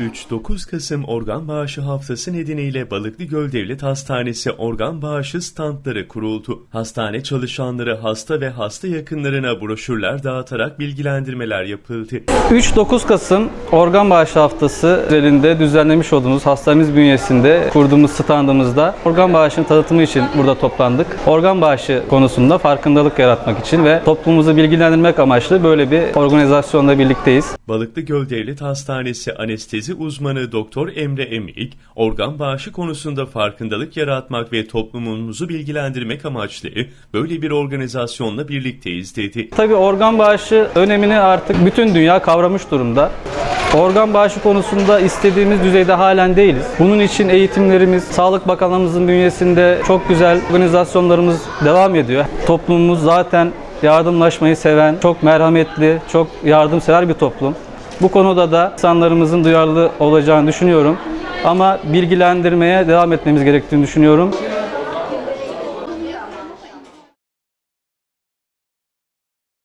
3-9 Kasım Organ Bağışı Haftası nedeniyle Balıklı Göl Devlet Hastanesi organ bağışı standları kuruldu. Hastane çalışanları hasta ve hasta yakınlarına broşürler dağıtarak bilgilendirmeler yapıldı. 3-9 Kasım Organ Bağışı Haftası üzerinde düzenlemiş olduğumuz hastanemiz bünyesinde kurduğumuz standımızda organ bağışının tanıtımı için burada toplandık. Organ bağışı konusunda farkındalık yaratmak için ve toplumumuzu bilgilendirmek amaçlı böyle bir organizasyonla birlikteyiz. Balıklı Göl Devlet Hastanesi anestezi uzmanı Doktor Emre Emik, organ bağışı konusunda farkındalık yaratmak ve toplumumuzu bilgilendirmek amaçlı böyle bir organizasyonla birlikteyiz dedi. Tabii organ bağışı önemini artık bütün dünya kavramış durumda. Organ bağışı konusunda istediğimiz düzeyde halen değiliz. Bunun için eğitimlerimiz Sağlık Bakanlığımızın bünyesinde çok güzel organizasyonlarımız devam ediyor. Toplumumuz zaten yardımlaşmayı seven, çok merhametli, çok yardımsever bir toplum. Bu konuda da insanlarımızın duyarlı olacağını düşünüyorum. Ama bilgilendirmeye devam etmemiz gerektiğini düşünüyorum.